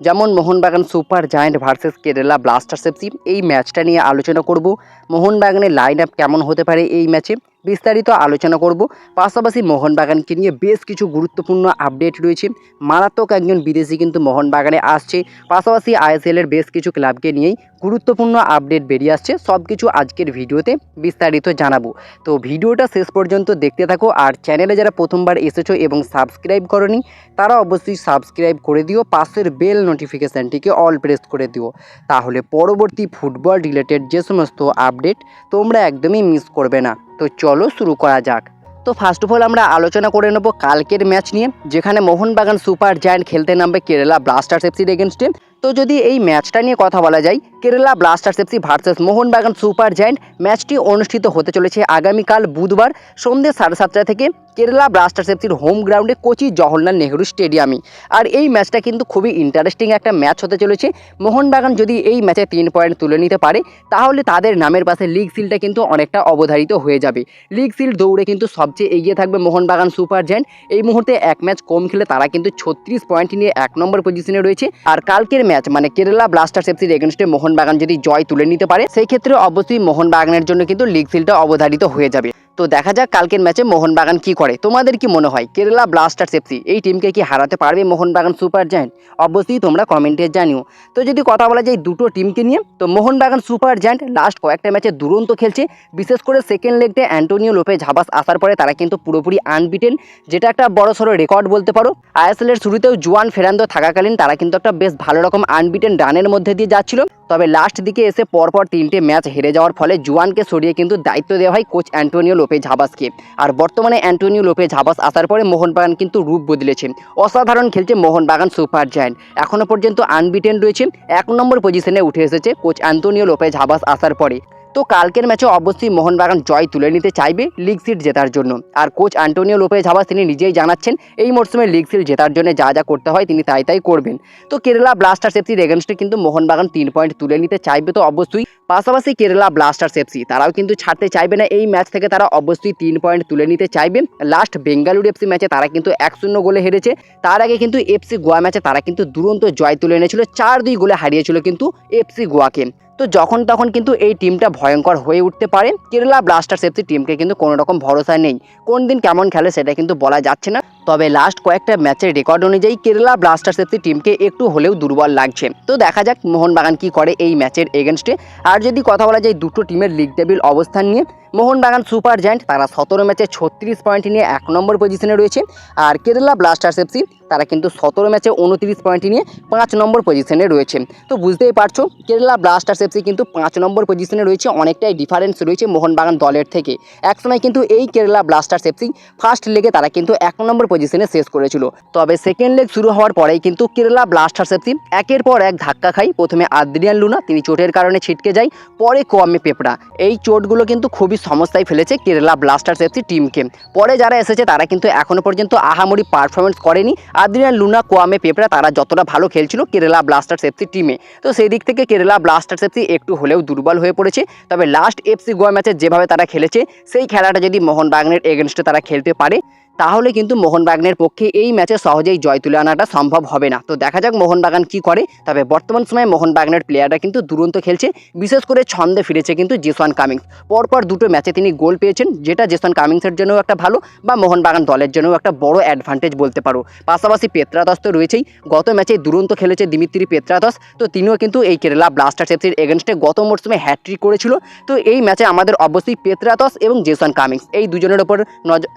যেমন Mohun Bagan Super Giant versus Kerala Blasters FC এই ম্যাচটা নিয়ে আলোচনা করব। মোহনবাগানের লাইন আপ কেমন হতে পারে এই ম্যাচে বিস্তারিত আলোচনা করব। পাশাপাশি মোহনবাগানকে নিয়ে বেশ কিছু গুরুত্বপূর্ণ আপডেট রয়েছে। মারাত্মক একজন বিদেশি কিন্তু মোহনবাগানে আসছে। পাশাপাশি আইএসএল এর বেশ কিছু ক্লাবকে নিয়েই গুরুত্বপূর্ণ আপডেট বেরিয়ে আসছে। সব কিছু আজকের ভিডিওতে বিস্তারিত জানাব। তো ভিডিওটা শেষ পর্যন্ত দেখতে থাকো আর চ্যানেলে যারা প্রথমবার এসেছ এবং সাবস্ক্রাইব করনি, তারা অবশ্যই সাবস্ক্রাইব করে দিও। পাশের বেল নোটিফিকেশানটিকে অল প্রেস করে দিও। তাহলে পরবর্তী ফুটবল রিলেটেড যে সমস্ত আপডেট তোমরা একদমই মিস করবে না। তো চলো শুরু করা যাক। তো ফার্স্ট অফ অল আমরা আলোচনা করে নেব কালকের ম্যাচ নিয়ে, যেখানে মোহনবাগান সুপার জায়ান্ট খেলতে নামবে কেরালা ব্লাস্টার্স এফসির এগেনস্টে তো যদি এই ম্যাচটা নিয়ে কথা বলা যায়, Kerala Blasters FC versus Mohun Bagan Super Giant ম্যাচটি অনুষ্ঠিত হতে চলেছে আগামীকাল বুধবার সন্ধ্যে সাড়ে সাতটা থেকে। কেরালা ব্লাস্টার্স এফসির হোম গ্রাউন্ডে কোচি জওহরলাল নেহরু স্টেডিয়ামে। আর এই ম্যাচটা কিন্তু খুবই ইন্টারেস্টিং একটা ম্যাচ হতে চলেছে। মোহনবাগান যদি এই ম্যাচে তিন পয়েন্ট তুলে নিতে পারে, তাহলে তাদের নামের পাশে লিগ সিলটা কিন্তু অনেকটা অবধারিত হয়ে যাবে। লিগ সিল দৌড়ে কিন্তু সবচেয়ে এগিয়ে থাকবে মোহনবাগান সুপার জায়ান্ট এই মুহূর্তে এক ম্যাচ কম খেলে তারা কিন্তু ছত্রিশ পয়েন্ট নিয়ে এক নম্বর পজিশনে রয়েছে। আর কালকের ম্যাচ মানে কেরালা ব্লাস্টার্স এফসির এগেনস্টে মোহনবাগান যদি জয় তুলে নিতে পারে, সেই ক্ষেত্রে অবশ্যই মোহনবাগানের জন্য কিন্তু লিগ সিলটা অবধারিত হয়ে যাবে। তো দেখা যাক কালকের ম্যাচে মোহনবাগান কি করে। তোমাদের কি মনে হয়? কেরালা ব্লাস্টার্স এফসি এই টিমকে কি হারাতে পারবে মোহনবাগান সুপার জায়ান্ট অবশ্যই তোমরা কমেন্টে জানিও। তো যদি কথা বলা যায় দুটো টিমকে নিয়ে, তো মোহনবাগান সুপার জায়ান্ট লাস্ট কয়েকটা ম্যাচে দুরন্ত খেলছে। বিশেষ করে সেকেন্ড লেগটে অ্যান্টোনিও লোপে ঝাবাস আসার পরে তারা কিন্তু পুরোপুরি আনবিটেন যেটা একটা বড় সড়ো রেকর্ড বলতে পারো। আইএসএল এর শুরুতেও জুয়ান ফেরান্দো থাকাকালীন তারা কিন্তু একটা বেশ ভালো রকম আনবিটেন রানের মধ্যে দিয়ে যাচ্ছিল। তবে লাস্ট দিকে এসে পরপর তিনটে ম্যাচ হেরে যাওয়ার ফলে জুয়ানকে সরিয়ে কিন্তু দায়িত্ব দেওয়া হয় কোচ অ্যান্টোনিও লোপে ঝাবাসকে আর বর্তমানে অ্যান্টোনিও লোপে ঝাবাস আসার পরে মোহনবাগান কিন্তু রূপ বদলেছে। অসাধারণ খেলছে মোহনবাগান সুপার জায়ান্ট। এখনও পর্যন্ত আনবিটেন রয়েছে। এক নম্বর পজিশনে উঠে এসেছে কোচ অ্যান্টোনিও লোপে ঝাবাস আসার পরে। তো কালকের ম্যাচে অবশ্যই মোহনবাগান জয় তুলে নিতে চাইবে লিগ সিট জেতার জন্য। আর কোচ অ্যান্টোনিও লোপে ঝাবাস তিনি নিজেই জানাচ্ছেন, এই মরশুমে লিগ সিট জেতার জন্য যা যা করতে হয় তিনি তাই তাই করবেন। তো কেরালা ব্লাস্টার্স এফসির এগেনস্টে কিন্তু মোহনবাগান তিন পয়েন্ট তুলে নিতে চাইবে তো অবশ্যই। পাশাপাশি কেরালা ব্লাস্টার্স এফসি তারাও কিন্তু ছাড়তে চাইবে না, এই ম্যাচ থেকে তারা অবশ্যই তিন পয়েন্ট তুলে নিতে চাইবে। লাস্ট বেঙ্গালুরু এফসি ম্যাচে তারা কিন্তু এক শূন্য গোলে হেরেছে। তার আগে কিন্তু এফসি গোয়া ম্যাচে তারা কিন্তু দুরন্ত জয় তুলে এনেছিল, চার দুই গোলে হারিয়েছিল কিন্তু এফসি গোয়াকে। তো যখন তখন কিন্তু এই টিমটা ভয়ঙ্কর হয়ে উঠতে পারে। কেরালা ব্লাস্টার্স এফসি টিমকে কিন্তু কোনো রকম ভরসা নেই। কোন দিন কেমন খেলে সেটা কিন্তু বলা যাচ্ছে না। তবে লাস্ট কয়েকটা ম্যাচের রেকর্ড অনুযায়ী কেরালা ব্লাস্টার্স এফসি টিমকে একটু হলেও দুর্বল লাগছে। তো দেখা যাক মোহনবাগান কি করে এই ম্যাচের এগেনস্টে আর যদি কথা বলা যায় দুটো টিমের লিগ টেবিল অবস্থান নিয়ে মোহনবাগান সুপার জায়ান্ট তারা সতেরো ম্যাচে ছত্রিশ পয়েন্ট নিয়ে এক নম্বর পজিশনে রয়েছে। আর কেরালা ব্লাস্টার্স এফসি তারা কিন্তু সতেরো ম্যাচে উনত্রিশ পয়েন্ট নিয়ে পাঁচ নম্বর পজিশনে রয়েছে। তো বুঝতেই পারছ, কেরালা ব্লাস্টার্স এফসি কিন্তু পাঁচ নম্বর পজিশনে রয়েছে, অনেকটাই ডিফারেন্স রয়েছে মোহনবাগান দলের থেকে। একসময় কিন্তু এই কেরালা ব্লাস্টার্স এফসি ফার্স্ট লেগে তারা কিন্তু এক নম্বর পজিশনে শেষ করেছিল। তবে সেকেন্ড লেগ শুরু হওয়ার পরেই কিন্তু কেরালা ব্লাস্টার্স এফসি একের পর এক ধাক্কা খায়। প্রথমে আদ্রিয়ান লুনা, তিনি চোটের কারণে ছিটকে যায়, পরে কোয়ামে পেপড়া এই চোটগুলো কিন্তু খুবই সমস্যায় ফেলেছে কেরালা ব্লাস্টার্স এফসি টিমকে। পরে যারা এসেছে, তারা কিন্তু এখনও পর্যন্ত আহামরি পারফরমেন্স করেনি। আদ্রিয়ান লুনা কোয়ামে পেপরা, তারা যতটা ভালো খেলছিল কেরালা ব্লাস্টার্স এফসি টিমে। তো সেই দিক থেকে কেরালা ব্লাস্টার্স এফসি একটু হলেও দুর্বল হয়ে পড়েছে। তবে লাস্ট এফসি গোয়া ম্যাচে যেভাবে তারা খেলেছে, সেই খেলাটা যদি মোহনবাগানের এগেনস্টে তারা খেলতে পারে তাহলে কিন্তু মোহনবাগানের পক্ষে এই ম্যাচে সহজেই জয় তুলে আনাটা সম্ভব হবে না। তো দেখা যাক মোহনবাগান কি করে। তবে বর্তমান সময়ে মোহনবাগানের প্লেয়াররা কিন্তু দুরন্ত খেলছে। বিশেষ করে ছন্দে ফিরেছে কিন্তু জেসওয়ান কামিংস। পরপর দুটো ম্যাচে তিনি গোল পেয়েছেন, যেটা জেসওয়ান কামিংসের জন্যও একটা ভালো বা মোহনবাগান দলের জন্যও একটা বড় অ্যাডভান্টেজ বলতে পারো। পাশাপাশি পেত্রাতস তো রয়েছেই। গত ম্যাচে দুরন্ত খেলেছে দিমিত্রি পেত্রাতস তো তিনিও কিন্তু এই কেরালা ব্লাস্টার এফসির এগেনস্টে গত মরশুমে হ্যাট্রিক করেছিল। তো এই ম্যাচে আমাদের অবশ্যই পেত্রাতস এবং জেসওয়ান কামিংস। এই দুজনের ওপর নজর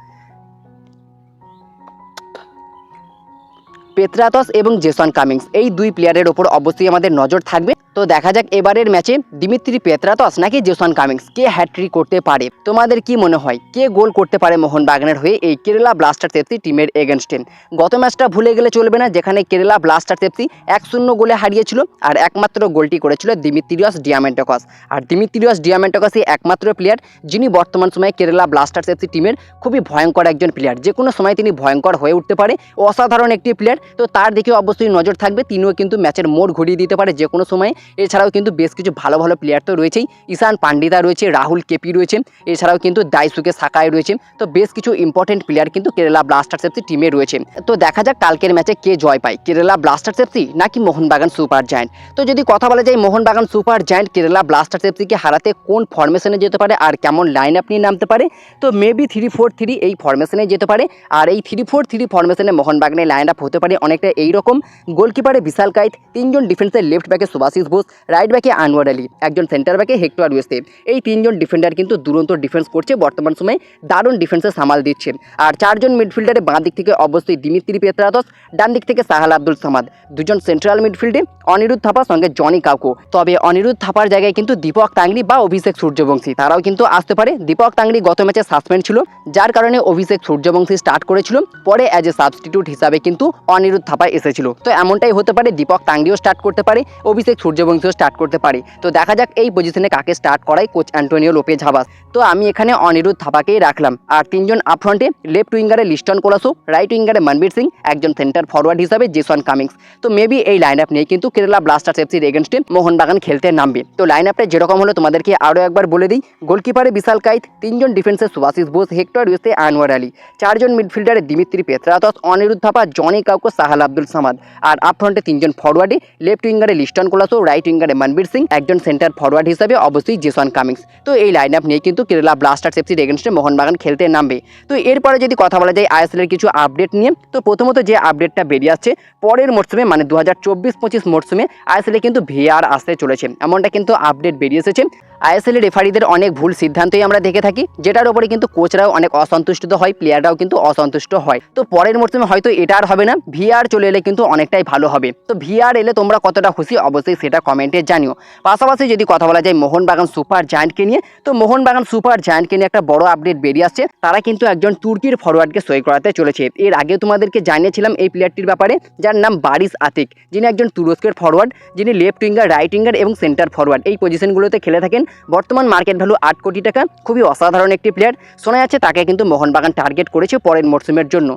পেত্রাতস এবং জেসন কামিংস। এই দুই প্লেয়ারের ওপর অবশ্যই আমাদের নজর থাকবে। তো দেখা যাক এবারের ম্যাচে দিমিত্রি পেত্রাতস নাকি জেসন কামিংস কে হ্যাট্রিক করতে পারে। তোমাদের কি মনে হয়? কে গোল করতে পারে মোহনবাগানের হয়ে এই কেরালা ব্লাস্টার এফসি টিমের এগেনস্টে গত ম্যাচটা ভুলে গেলে চলবে না, যেখানে কেরালা ব্লাস্টার এফসি এক শূন্য গোলে হারিয়েছিল আর একমাত্র গোলটি করেছিল দিমিত্রিয়াস ডিয়ামেন্টকস। আর দিমিত্রিয়াস ডিয়ামেন্টকসই একমাত্র প্লেয়ার যিনি বর্তমান সময়ে কেরালা ব্লাস্টার এফসি টিমের খুবই ভয়ঙ্কর একজন প্লেয়ার যে কোনো সময় তিনি ভয়ঙ্কর হয়ে উঠতে পারে, অসাধারণ একটি প্লেয়ার তো তার দিকে অবশ্যই নজর থাকবে, তিনিও কিন্তু ম্যাচের মোড় ঘুরিয়ে দিতে পারে যে কোনো সময়। এছাড়াও কিন্তু বেশ কিছু ভালো ভালো প্লেয়ার তো রয়েছেই। ঈশান পান্ডিতা রয়েছে, রাহুল কেপি রয়েছে, এছাড়াও কিন্তু দাইসুকে সাকাই রয়েছে। তো বেশ কিছু ইম্পর্টেন্ট প্লেয়ার কিন্তু কেরালা ব্লাস্টার্স এফসি টিমে রয়েছে। তো দেখা যাক কালকের ম্যাচে কে জয় পায় কেরালা ব্লাস্টার্স এফসি নাকি মোহনবাগান সুপার জায়ান্ট? তো যদি কথা বলা যায় Mohun Bagan Super Giant Kerala Blasters এফসিকে হারাতে কোন ফরমেশনে যেতে পারে আর কেমন লাইন আপ নিয়ে নামতে পারে? তো মেবি থ্রি ফোর থ্রি এই ফরমেশনে যেতে পারে। আর এই থ্রি ফোর থ্রি ফরমেশনে মোহনবাগানের লাইন আপ হতে পারে অনেকটা এইরকম। গোলকিপারে বিশাল কাইত, তিনজন ডিফেন্সের লেফট ব্যাকে সুভাশিস বোস রাইট ব্যাকে আনোয়ার আলী, একজন সেন্টার ব্যাকে হেক্টর ওয়েস্তে এই তিনজন ডিফেন্ডার কিন্তু দুরন্ত ডিফেন্স করছে, বর্তমান সময়ে দারুণ ডিফেন্সে সামাল দিচ্ছে। আর চারজন মিডফিল্ডারে বাঁ দিক থেকে অবশ্যই দিমিত্রি পেত্রাদস ডান দিক থেকে সাহাল আব্দুল সামাদ। দুজন সেন্ট্রাল মিডফিল্ডে অনিরুদ্ধ থাপা সঙ্গে জনি কাউকো। তবে অনিরুদ্ধ থাপার জায়গায় কিন্তু দীপক তাংরি বা অভিষেক সূর্যবংশী। তারাও কিন্তু আসতে পারে। দীপক তাংরি গত ম্যাচে সাসপেন্ড ছিল, যার কারণে অভিষেক সূর্যবংশী স্টার্ট করেছিল। পরে অ্যাজ এ সাবস্টিটিউট হিসাবে কিন্তু অনিরুদ্ধ থাপা এসেছিল। তো এমনটাই হতে পারে, দীপক তাংরিও স্টার্ট করতে পারে, অভিষেক সূর্যবংশীও স্টার্ট করতে পারে। তো দেখা যাক এই পজিশনে কাকে স্টার্ট করায় কোচ অ্যান্টোনিও লোপে ঝাবাস তো আমি এখানে অনিরুদ্ধ থাপাকেই রাখলাম। আর তিনজন আপফ্রন্টে লেফট উইঙ্গারে লিস্টন কোলাসো রাইট উইঙ্গারে মনবীর সিং, একজন সেন্টার ফরওয়ার্ড হিসাবে জেসন কামিংস। তো মেবি এই লাইন আপ নিয়ে কিন্তু কেরালা ব্লাস্টার্স এফসির এগেনস্টে মোহনবাগান খেলতে নামবে। তো লাইন আপটা যেরকম হলো তোমাদেরকে আরও একবার বলে দিই। গোলকিপারে বিশাল কাইত তিনজন ডিফেন্সে সুভাশিস বোস, হেক্টর ইউসে আনোয়ার আলী। চারজন মিডফিল্ডারে Dimitri Petratos Anirudh Thapa, Joni Kauko, Sahal Abdul Samad. আর আপফ্রন্টে তিনজন ফরওয়ার্ডে লেফট উইঙ্গারে লিস্টন কোলাসো রাইট উইঙ্গারে মনবীর সিং একজন সেন্টার ফরওয়ার্ড হিসেবে অবশ্যই জেসন কামিংস। তো এই লাইন আপ নিয়ে কিন্তু কেরালা ব্লাস্টার্স এফসির এগেনস্টে মোহনবাগান খেলতে নামবে। তো এরপরে যদি কথা বলা যায় আইএসএল এর কিছু আপডেট নিয়ে, তো প্রথমত যে আপডেটটা বেরিয়ে আসছে, পরের মরশুমে মানে দু হাজার চব্বিশ পঁচিশ মরশুমে আইএসএলে কিন্তু ভিআর আসতে চলেছে। এমনটা কিন্তু আপডেট বেরিয়ে এসেছে। আইএসএল রেফারিদের অনেক ভুল সিদ্ধান্তই আমরা দেখে থাকি, যেটার উপরে কিন্তু কোচরাও অনেক অসন্তুষ্ট হয়, প্লেয়াররাও কিন্তু অসন্তুষ্ট হয়। তো পরের মরশুমে হয়তো এটা আর হবে না, ভিআর চলে এলে কিন্তু অনেকটাই ভালো হবে। তো ভিআর এলে তোমরা কতটা খুশি? অবশ্যই সেটা কমেন্টে জানিও। পাশাপাশি যদি কথা বলা যায় মোহনবাগান সুপার জায়ান্টকে নিয়ে, তো মোহনবাগান সুপার জায়ান্টকে নিয়ে একটা বড় আপডেট বেরিয়ে আসছে। তারা কিন্তু একজন তুর্কির ফরওয়ার্ডকে সই করাতে চলেছে। এর আগে তোমাদেরকে জানিয়েছিলাম এই প্লেয়ারটির ব্যাপারে, যার নাম বারিস আতিক। যিনি একজন তুরস্কের ফরওয়ার্ড যিনি লেফট উইঙ্গার, রাইট উইঙ্গার এবং সেন্টার ফরওয়ার্ড এই পজিশনগুলোতে খেলে থাকেন। বর্তমান মার্কেট ভ্যালু আট কোটি টাকা, খুবই অসাধারণ একটি প্লেয়ার শোনা যাচ্ছে তাকে কিন্তু মোহনবাগান টার্গেট করেছে পরের মরশুমের জন্য।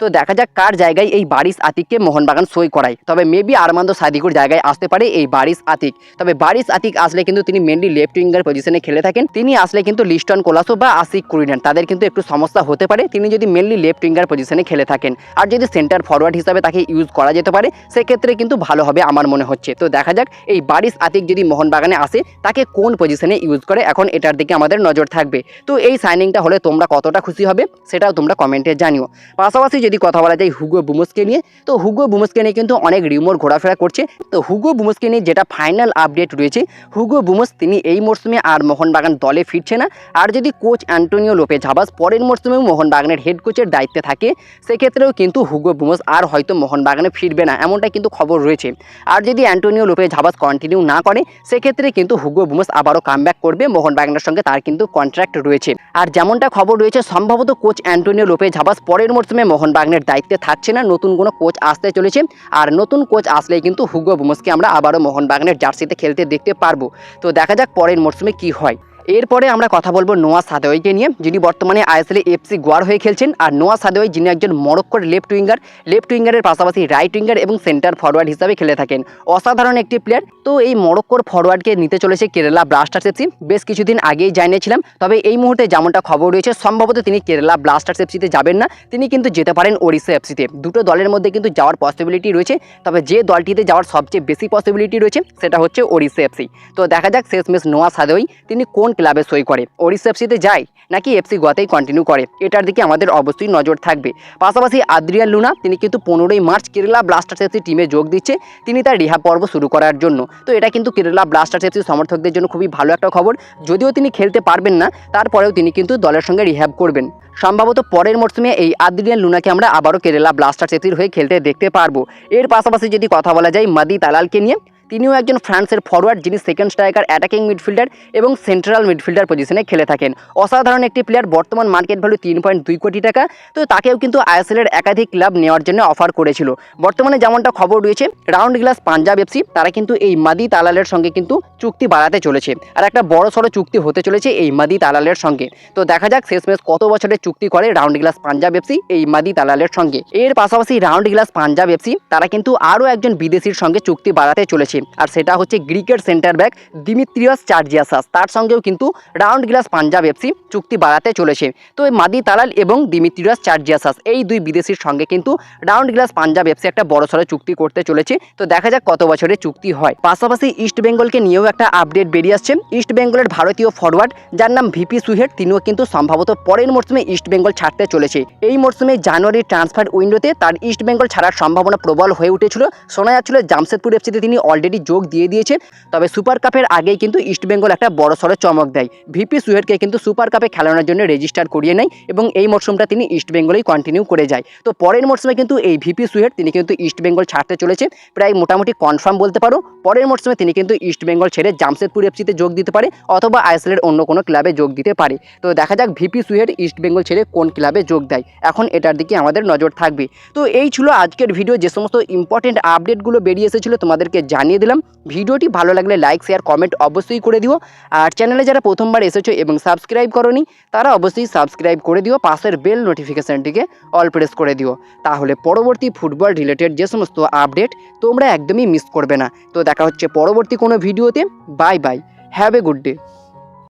তো দেখা যাক কার জায়গায় এই বারিশ আতিককে মোহনবাগান সই করায়। তবে মেবি আরমান্দ সাদিকুর জায়গায় আসতে পারে এই বারিশ আতিক। তবে বারিশ আতিক আসলে কিন্তু তিনি মেনলি লেফট উইঙ্গার পজিশনে খেলে থাকেন। তিনি আসলে কিন্তু লিস্টন কোলাসো বা আসিক কুরিনান, তাদের কিন্তু একটু সমস্যা হতে পারে। তিনি যদি মেনলি লেফট উইঙ্গার পজিশনে খেলে থাকেন আর যদি সেন্টার ফরওয়ার্ড হিসাবে তাকে ইউজ করা যেতে পারে, সেক্ষেত্রে কিন্তু ভালো হবে আমার মনে হচ্ছে। তো দেখা যাক এই বারিশ আতিক যদি মোহনবাগানে আসে, তাকে কোন পজিশনে ইউজ করে? এখন এটার দিকে আমাদের নজর থাকবে। তো এই সাইনিংটা হলে তোমরা কতটা খুশি হবে, সেটাও তোমরা কমেন্টে জানিও। পাশাপাশি যদি কথা বলা যায় হুগো বুমসকে নিয়ে, তো হুগো বুমসকে নিয়ে কিন্তু অনেক রিমোর ঘোরাফেরা করছে। তো হুগো বুমসকে নিয়ে যেটা ফাইনাল আপডেট রয়েছে হুগো বুমস তিনি এই মরশুমে আর মোহনবাগান দলে ফিরছে না। আর যদি কোচ অ্যান্টোনিও লোপে ঝাবাস পরের মরশুমেও মোহনবাগানের হেড কোচের দায়িত্বে থাকে, সেক্ষেত্রেও কিন্তু হুগো বুমস আর হয়তো মোহনবাগানে ফিরবে না এমনটা কিন্তু খবর রয়েছে। আর যদি অ্যান্টোনিও লোপে ঝাবাস কন্টিনিউ না করে, সেক্ষেত্রে কিন্তু হুগো বুমস আবারও কামব্যাক করবে মোহনবাগানের সঙ্গে, তার কিন্তু কন্ট্রাক্ট রয়েছে। আর যেমনটা খবর রয়েছে, সম্ভবত কোচ অ্যান্টোনিও লোপে ঝাবাস পরের মরশুমে মোহনবাগানের দায়িত্বে থাকছে না, নতুন কোনো কোচ আসতে চলেছে। আর নতুন কোচ আসলেই কিন্তু হুগো বুমসকে আমরা আবারও মোহনবাগানের জার্সিতে খেলতে দেখতে পারব। তো দেখা যাক পরের মরশুমে কি হয়। এরপরে আমরা কথা বলব নোয়া সাদেওয়াইকে নিয়ে, যিনি বর্তমানে আইএসএলে এফসি গোয়ার হয়ে খেলছেন। আর নোয়া সাদেওয়াই, যিনি একজন মরক্কোর লেফট উইঙ্গার, লেফট উইঙ্গারের পাশাপাশি রাইট উইঙ্গার এবং সেন্টার ফরওয়ার্ড হিসাবে খেলে থাকেন। অসাধারণ একটি প্লেয়ার। তো এই মরক্কোর ফরওয়ার্ডকে নিতে চলেছে কেরালা ব্লাস্টার্স এফসি। বেশ কিছুদিন আগেই জানিয়েছিলাম, তবে এই মুহূর্তে যেমনটা খবর রয়েছে, সম্ভবত তিনি কেরালা ব্লাস্টার্স এফসিতে যাবেন না। তিনি কিন্তু যেতে পারেন ওড়িশা এফসিতে। দুটো দলের মধ্যে কিন্তু যাওয়ার পসিবিলিটি রয়েছে, তবে যে দলটিতে যাওয়ার সবচেয়ে বেশি পসিবিলিটি রয়েছে, সেটা হচ্ছে ওড়িশা এফসি। তো দেখা যাক শেষমেশ নোয়া সাদেওয়াই, তিনি কোন ক্লাবে সই করে। ওড়িশা এফসিতে যায়, নাকি এফসি গোয়াতেই কন্টিনিউ করে। এটার দিকে আমাদের অবশ্যই নজর থাকবে। পাশাপাশি আদ্রিয়ান লুনা, তিনি কিন্তু পনেরোই মার্চ কেরালা ব্লাস্টার্স এফসি টিমে যোগ দিচ্ছে। তিনি তার রিহা পর্ব শুরু করার জন্য। তো এটা কিন্তু কেরালা ব্লাস্টার্স এফসি সমর্থকদের জন্য খুবই ভালো একটা খবর। যদিও তিনি খেলতে পারবেন না, তারপরেও তিনি কিন্তু দলের সঙ্গে রিহ্যাব করবেন। সম্ভবত পরের মরশুমে এই আদ্রিয়ান লুনাকে আমরা আবারও কেরালা ব্লাস্টার্স এফসির হয়ে খেলতে দেখতে পারব। এর পাশাপাশি যদি কথা বলা যায় মাদি তালালকে নিয়ে তিনিও একজন ফ্রান্সের ফরওয়ার্ড যিনি সেকেন্ড স্ট্রাইকার অ্যাটাকিং মিডফিল্ডার এবং সেন্ট্রাল মিডফিল্ডার পজিশনে খেলে থাকেন। অসাধারণ একটি প্লেয়ার বর্তমান মার্কেট ভ্যালু তিন পয়েন্ট দুই কোটি টাকা। তো তাকেও কিন্তু আইএসএলের একাধিক ক্লাব নেওয়ার জন্য অফার করেছিল। বর্তমানে যেমনটা খবর রয়েছে রাউন্ড গ্লাস পাঞ্জাব এফসি তারা কিন্তু এই মাদি তালালের সঙ্গে কিন্তু চুক্তি বাড়াতে চলেছে। আর একটা বড় সড়ো চুক্তি হতে চলেছে এই মাদি তালালের সঙ্গে। তো দেখা যাক শেষমেশ কত বছরের চুক্তি করে রাউন্ড গ্লাস পাঞ্জাব এফসি এই মাদি তালালের সঙ্গে। এর পাশাপাশি রাউন্ড গ্লাস পাঞ্জাব এফসি তারা কিন্তু আরও একজন বিদেশির সঙ্গে চুক্তি বাড়াতে চলেছে। চলেছে আর সেটা হচ্ছে গ্রিকের সেন্টার ব্যাক দিমিত্রিয়াস চার্জিয়াসাস। তার সঙ্গেও কিন্তু রাউন্ড গ্লাস পাঞ্জাব এফসি চুক্তি বাড়াতে চলেছে। তো এই মাদি তালাল এবং দিমিত্রিয়াস চার্জিয়াসাস, এই দুই বিদেশির সঙ্গে কিন্তু রাউন্ড গ্লাস পাঞ্জাব এফসি একটা বড়সড় চুক্তি করতে চলেছে। তো দেখা যাক কত বছরের চুক্তি হয়। পাশাপাশি ইস্ট বেঙ্গলকে নিয়েও একটা আপডেট বেরিয়ে আসছে। ইস্ট বেঙ্গলের ভারতীয় ফরওয়ার্ড যার নাম ভিপি সুহেট তিনিও কিন্তু সম্ভবত পরের মরশুমে ইস্ট বেঙ্গল ছাড়তে চলেছে। এই মরশুমে জানুয়ারি ট্রান্সফার উইন্ডোতে তার ইস্ট বেঙ্গল ছাড়ার সম্ভাবনা প্রবল হয়ে উঠেছিল। শোনা যাচ্ছিল জামশেদপুর এফসিতে তিনি অলরেডি যোগ দিয়ে দিয়েছে তবে সুপার কাপের আগেই কিন্তু ইস্ট বেঙ্গল একটা বড় সড়ো চমক দেয়। ভিপি সুহেটকে কিন্তু সুপার কাপে খেলানোর জন্য রেজিস্টার করিয়ে নেয় এবং এই মরশুমটা তিনি ইস্ট বেঙ্গলেই কন্টিনিউ করে যায়। তো পরের মরশুমে কিন্তু এই ভিপি সুহেট তিনি কিন্তু ইস্ট বেঙ্গল ছাড়তে চলেছে প্রায় মোটামুটি কনফার্ম বলতে পারো, পরের মরশুমে তিনি কিন্তু ইস্ট বেঙ্গল ছেড়ে জামশেদপুর এফসিতে যোগ দিতে পারে অথবা আইএসএলের অন্য কোনো ক্লাবে যোগ দিতে পারে। তো দেখা যাক ভিপি সুহেট ইস্ট বেঙ্গল ছেড়ে কোন ক্লাবে যোগ দেয়। এখন এটার দিকে আমাদের নজর থাকবে। তো এই ছিল আজকের ভিডিও যে সমস্ত ইম্পর্টেন্ট আপডেটগুলো বেরিয়ে এসেছিল তোমাদেরকে জানিয়ে দিলাম। ভিডিওটি ভালো লাগলে লাইক, শেয়ার কমেন্ট অবশ্যই করে দিও। আর চ্যানেলে যারা প্রথমবার এসেছ এবং সাবস্ক্রাইব করনি, তারা অবশ্যই সাবস্ক্রাইব করে দিও। পাশের বেল নোটিফিকেশানটিকে অল প্রেস করে দিও। তাহলে পরবর্তী ফুটবল রিলেটেড যে সমস্ত আপডেট তোমরা একদমই মিস করবে না। তো দেখা হচ্ছে পরবর্তী কোনো ভিডিওতে। Bye bye. Have a good day